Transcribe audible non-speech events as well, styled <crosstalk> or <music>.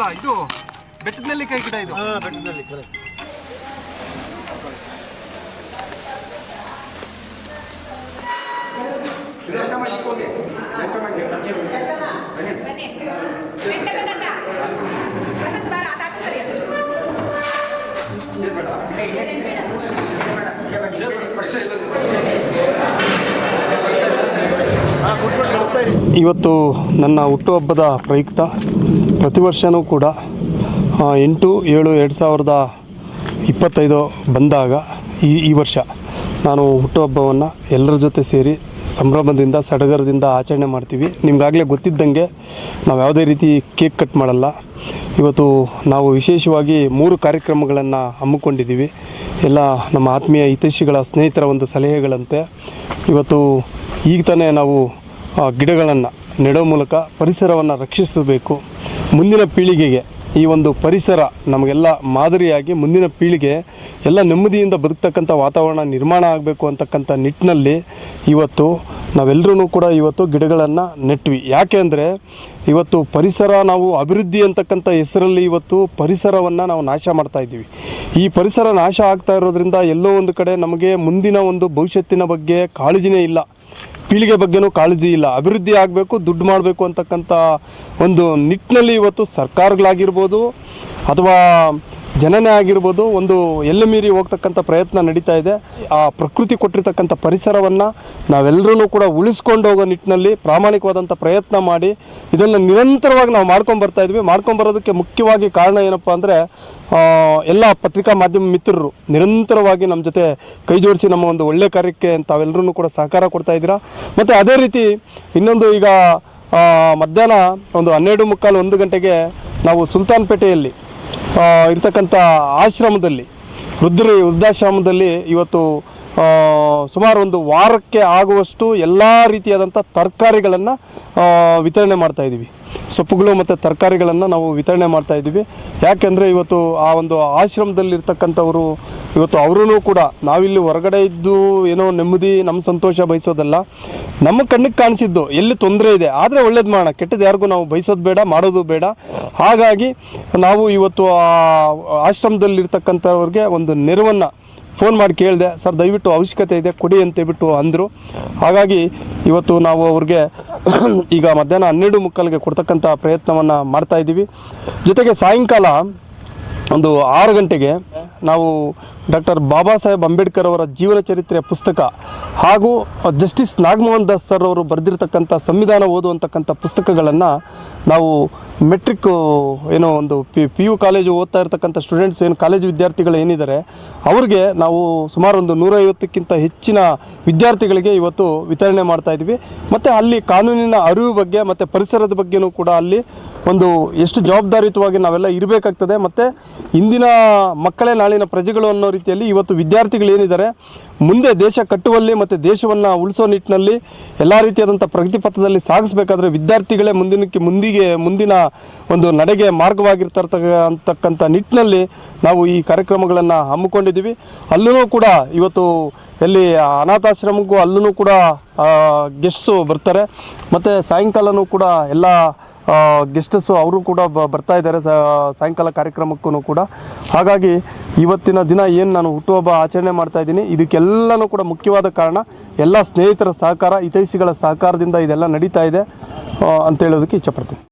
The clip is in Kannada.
ಅಲ್ಲ ಇದು ಬೆಟ್ಟದಲ್ಲಿ ಕೈ ಗಿಡ ಇದು. ಹಾಂ ಬೆಟ್ಟದಲ್ಲಿ ಕರೆಕ್ಟ್ ಇವತ್ತು ನನ್ನ ಹುಟ್ಟುಹಬ್ಬದ ಪ್ರಯುಕ್ತ ಪ್ರತಿ ವರ್ಷವೂ ಕೂಡ ಎಂಟು, ಏಳು, ಎರಡು ಸಾವಿರದ ಇಪ್ಪತ್ತೈದು ಬಂದಾಗ ಈ ಈ ವರ್ಷ ನಾನು ಹುಟ್ಟುಹಬ್ಬವನ್ನು ಎಲ್ಲರ ಜೊತೆ ಸೇರಿ ಸಂಭ್ರಮದಿಂದ, ಸಡಗರದಿಂದ ಆಚರಣೆ ಮಾಡ್ತೀವಿ. ನಿಮ್ಗಾಗಲೇ ಗೊತ್ತಿದ್ದಂಗೆ ನಾವು ಯಾವುದೇ ರೀತಿ ಕೇಕ್ ಕಟ್ ಮಾಡಲ್ಲ. ಇವತ್ತು ನಾವು ವಿಶೇಷವಾಗಿ ಮೂರು ಕಾರ್ಯಕ್ರಮಗಳನ್ನು ಹಮ್ಮಿಕೊಂಡಿದ್ದೀವಿ. ಎಲ್ಲ ನಮ್ಮ ಆತ್ಮೀಯ ಹಿತೈಷಿಗಳ ಸ್ನೇಹಿತರ ಒಂದು ಸಲಹೆಗಳಂತೆ. ಇವತ್ತು ಈಗ ತಾನೇ ನಾವು ಗಿಡಗಳನ್ನು ನೆಡೋ ಮೂಲಕ ಪರಿಸರವನ್ನು ರಕ್ಷಿಸಬೇಕು. ಮುಂದಿನ ಪೀಳಿಗೆಗೆ ಈ ಒಂದು ಪರಿಸರ ನಮಗೆಲ್ಲ ಮಾದರಿಯಾಗಿ ಮುಂದಿನ ಪೀಳಿಗೆ ಎಲ್ಲ ನೆಮ್ಮದಿಯಿಂದ ಬದುಕ್ತಕ್ಕಂಥ ವಾತಾವರಣ ನಿರ್ಮಾಣ ಆಗಬೇಕು ಅಂತಕ್ಕಂಥ ನಿಟ್ಟಿನಲ್ಲಿ ಇವತ್ತು ನಾವೆಲ್ಲರೂ ಕೂಡ ಇವತ್ತು ಗಿಡಗಳನ್ನು ನೆಟ್ವಿ. ಯಾಕೆ ಅಂದರೆ ಇವತ್ತು ಪರಿಸರ ನಾವು ಅಭಿವೃದ್ಧಿ ಅಂತಕ್ಕಂಥ ಹೆಸರಲ್ಲಿ ಇವತ್ತು ಪರಿಸರವನ್ನು ನಾವು ನಾಶ ಮಾಡ್ತಾ ಇದ್ದೀವಿ. ಈ ಪರಿಸರ ನಾಶ ಆಗ್ತಾ ಇರೋದ್ರಿಂದ ಎಲ್ಲೋ ಒಂದು ಕಡೆ ನಮಗೆ ಮುಂದಿನ ಒಂದು ಭವಿಷ್ಯತ್ತಿನ ಬಗ್ಗೆ ಕಾಳಜಿನೇ ಇಲ್ಲ. ಪೀಳಿಗೆ ಬಗ್ಗೆನೂ ಕಾಳಜಿ ಇಲ್ಲ. ಅಭಿವೃದ್ಧಿ ಆಗಬೇಕು ದುಡ್ಡು ಮಾಡಬೇಕು ಅಂತಕ್ಕಂಥ ಒಂದು ನಿಟ್ಟಿನಲ್ಲಿ ಇವತ್ತು ಸರ್ಕಾರಗಳಾಗಿರ್ಬೋದು ಅಥವಾ ಜನನೇ ಆಗಿರ್ಬೋದು, ಒಂದು ಎಲ್ಲ ಮೀರಿ ಹೋಗ್ತಕ್ಕಂಥ ಪ್ರಯತ್ನ ನಡೀತಾ ಇದೆ, ಆ ಪ್ರಕೃತಿ ಕೊಟ್ಟಿರ್ತಕ್ಕಂಥ ಪರಿಸರವನ್ನು ನಾವೆಲ್ಲರೂ ಕೂಡ ಉಳಿಸ್ಕೊಂಡು ಹೋಗೋ ನಿಟ್ಟಿನಲ್ಲಿ ಪ್ರಾಮಾಣಿಕವಾದಂಥ ಪ್ರಯತ್ನ ಮಾಡಿ, ಇದನ್ನು ನಿರಂತರವಾಗಿ ನಾವು ಮಾಡ್ಕೊಂಡು ಬರ್ತಾ ಇದ್ವಿ. ಮಾಡ್ಕೊಂಡು ಬರೋದಕ್ಕೆ ಮುಖ್ಯವಾಗಿ ಕಾರಣ ಏನಪ್ಪ ಅಂದರೆ ಎಲ್ಲ ಪತ್ರಿಕಾ ಮಾಧ್ಯಮ ಮಿತ್ರರು ನಿರಂತರವಾಗಿ ನಮ್ಮ ಜೊತೆ ಕೈ ಜೋಡಿಸಿ ನಮ್ಮ ಒಂದು ಒಳ್ಳೆ ಕಾರ್ಯಕ್ಕೆ ತಾವೆಲ್ಲರೂ ಕೂಡ ಸಹಕಾರ ಕೊಡ್ತಾ ಇದ್ದೀರಾ. ಮತ್ತು ಅದೇ ರೀತಿ ಇನ್ನೊಂದು ಈಗ ಮಧ್ಯಾಹ್ನ ಒಂದು ಹನ್ನೆರಡು ಮುಕ್ಕಾಲು ಒಂದು ಗಂಟೆಗೆ ನಾವು ಸುಲ್ತಾನ್ಪೇಟೆಯಲ್ಲಿ ಇರ್ತಕ್ಕಂಥ ಆಶ್ರಮದಲ್ಲಿ ವೃದ್ಧ ವೃದ್ಧಾಶ್ರಮದಲ್ಲಿ ಇವತ್ತು ಸುಮಾರು ಒಂದು ವಾರಕ್ಕೆ ಆಗುವಷ್ಟು ಎಲ್ಲ ರೀತಿಯಾದಂಥ ತರಕಾರಿಗಳನ್ನು ವಿತರಣೆ ಮಾಡ್ತಾ ಇದ್ದೀವಿ ಸೊಪ್ಪುಗಳು ಮತ್ತು ತರಕಾರಿಗಳನ್ನು ನಾವು ವಿತರಣೆ ಮಾಡ್ತಾ ಇದ್ದೀವಿ. ಯಾಕೆಂದರೆ ಇವತ್ತು ಆ ಒಂದು ಆಶ್ರಮದಲ್ಲಿರ್ತಕ್ಕಂಥವರು, ಇವತ್ತು ಅವರೂ ಕೂಡ ನಾವಿಲ್ಲಿ ಹೊರಗಡೆ ಇದ್ದು ಏನೋ ನೆಮ್ಮದಿ ನಮ್ಮ ಸಂತೋಷ ಬಯಸೋದಲ್ಲ. ನಮ್ಮ ಕಣ್ಣಿಗೆ ಕಾಣಿಸಿದ್ದು ಎಲ್ಲಿ ತೊಂದರೆ ಇದೆ, ಆದರೆ ಒಳ್ಳೇದು ಮಾಡೋಣ. ಕೆಟ್ಟದ್ದು ಯಾರಿಗೂ ನಾವು ಬಯಸೋದು ಬೇಡ, ಮಾಡೋದು ಬೇಡ. ಹಾಗಾಗಿ ನಾವು ಇವತ್ತು ಆ ಆಶ್ರಮದಲ್ಲಿರ್ತಕ್ಕಂಥವ್ರಿಗೆ ಒಂದು ನೆರವನ್ನು ಫೋನ್ ಮಾಡಿ ಕೇಳಿದೆ, ಸರ್, ದಯವಿಟ್ಟು ಅವಶ್ಯಕತೆ ಇದೆ, ಕೊಡಿ ಅಂತೇಳ್ಬಿಟ್ಟು ಅಂದರು. ಹಾಗಾಗಿ ಇವತ್ತು ನಾವು ಅವ್ರಿಗೆ <clears throat> ಈಗ ಮಧ್ಯಾಹ್ನ ಹನ್ನೆರಡು ಮುಕ್ಕಾಲಿಗೆ ಕೊಡ್ತಕ್ಕಂಥ ಪ್ರಯತ್ನವನ್ನು ಮಾಡ್ತಾ ಇದ್ದೀವಿ ಜೊತೆಗೆ ಸಾಯಂಕಾಲ ಒಂದು ಆರು ಗಂಟೆಗೆ ನಾವು ಡಾಕ್ಟರ್ ಬಾಬಾ ಸಾಹೇಬ್ ಅಂಬೇಡ್ಕರ್ ಅವರ ಜೀವನ ಚರಿತ್ರೆ ಪುಸ್ತಕ ಹಾಗೂ ಜಸ್ಟಿಸ್ ನಾಗಮೋಹನ್ ದಾಸ್ ಸರ್ ಅವರು ಬರೆದಿರ್ತಕ್ಕಂಥ ಸಂವಿಧಾನ ಓದುವಂತಕ್ಕಂಥ ಪುಸ್ತಕಗಳನ್ನು ನಾವು ಮೆಟ್ರಿಕ್, ಏನೋ ಒಂದು ಪಿ ಪಿ ಯು ಕಾಲೇಜು ಓದ್ತಾ ಇರ್ತಕ್ಕಂಥ ಸ್ಟೂಡೆಂಟ್ಸ್ ಏನು ಕಾಲೇಜು ವಿದ್ಯಾರ್ಥಿಗಳು ಏನಿದ್ದಾರೆ, ಅವ್ರಿಗೆ ನಾವು ಸುಮಾರು ಒಂದು ನೂರೈವತ್ತಕ್ಕಿಂತ ಹೆಚ್ಚಿನ ವಿದ್ಯಾರ್ಥಿಗಳಿಗೆ ಇವತ್ತು ವಿತರಣೆ ಮಾಡ್ತಾ ಇದ್ದೀವಿ ಮತ್ತು ಅಲ್ಲಿ ಕಾನೂನಿನ ಅರಿವು ಬಗ್ಗೆ, ಮತ್ತು ಪರಿಸರದ ಬಗ್ಗೆನೂ ಕೂಡ ಅಲ್ಲಿ ಒಂದು ಎಷ್ಟು ಜವಾಬ್ದಾರಿಯುತವಾಗಿ ನಾವೆಲ್ಲ ಇರಬೇಕಾಗ್ತದೆ. ಮತ್ತು ಇಂದಿನ ಮಕ್ಕಳೇ ನಾಳಿನ ಪ್ರಜೆಗಳು ಅನ್ನೋ ರೀತಿಯಲ್ಲಿ ಇವತ್ತು ವಿದ್ಯಾರ್ಥಿಗಳು ಏನಿದ್ದಾರೆ, ಮುಂದೆ ದೇಶ ಕಟ್ಟುವಲ್ಲಿ ಮತ್ತು ದೇಶವನ್ನು ಉಳಿಸೋ ನಿಟ್ಟಿನಲ್ಲಿ ಎಲ್ಲ ರೀತಿಯಾದಂಥ ಪ್ರಗತಿ ಪಥದಲ್ಲಿ ಸಾಗಿಸಬೇಕಾದ್ರೆ ವಿದ್ಯಾರ್ಥಿಗಳೇ ಮುಂದಿನಕ್ಕೆ ಮುಂದಿಗೆ, ಮುಂದಿನ ಒಂದು ನಡೆಗೆ ಮಾರ್ಗವಾಗಿರ್ತಕ್ಕ ಅಂತಕ್ಕಂಥ ನಿಟ್ಟಿನಲ್ಲಿ ನಾವು ಈ ಕಾರ್ಯಕ್ರಮಗಳನ್ನು ಹಮ್ಮಿಕೊಂಡಿದ್ದೀವಿ. ಅಲ್ಲೂ ಕೂಡ ಇವತ್ತು ಎಲ್ಲಿ ಅನಾಥಾಶ್ರಮಕ್ಕೂ ಅಲ್ಲೂ ಕೂಡ ಗೆಸ್ಟ್ಸು ಬರ್ತಾರೆ. ಮತ್ತು ಸಾಯಂಕಾಲವೂ ಕೂಡ ಎಲ್ಲ ಗೆಸ್ಟಸ್ಸು ಅವರು ಕೂಡ ಬರ್ತಾ ಇದ್ದಾರೆ. ಸಾಯಂಕಾಲ ಕಾರ್ಯಕ್ರಮಕ್ಕೂ ಕೂಡ. ಹಾಗಾಗಿ ಇವತ್ತಿನ ದಿನ ಏನು ನಾನು ಹುಟ್ಟುಹಬ್ಬ ಆಚರಣೆ ಮಾಡ್ತಾ ಇದ್ದೀನಿ, ಇದಕ್ಕೆಲ್ಲನೂ ಕೂಡ ಮುಖ್ಯವಾದ ಕಾರಣ ಎಲ್ಲ ಸ್ನೇಹಿತರ ಸಹಕಾರ, ಹಿತೈಷಿಗಳ ಸಹಕಾರದಿಂದ ಇದೆಲ್ಲ ನಡೀತಾ ಇದೆ ಅಂತ ಹೇಳೋದಕ್ಕೆ ಇಚ್ಛಪಡ್ತೀನಿ.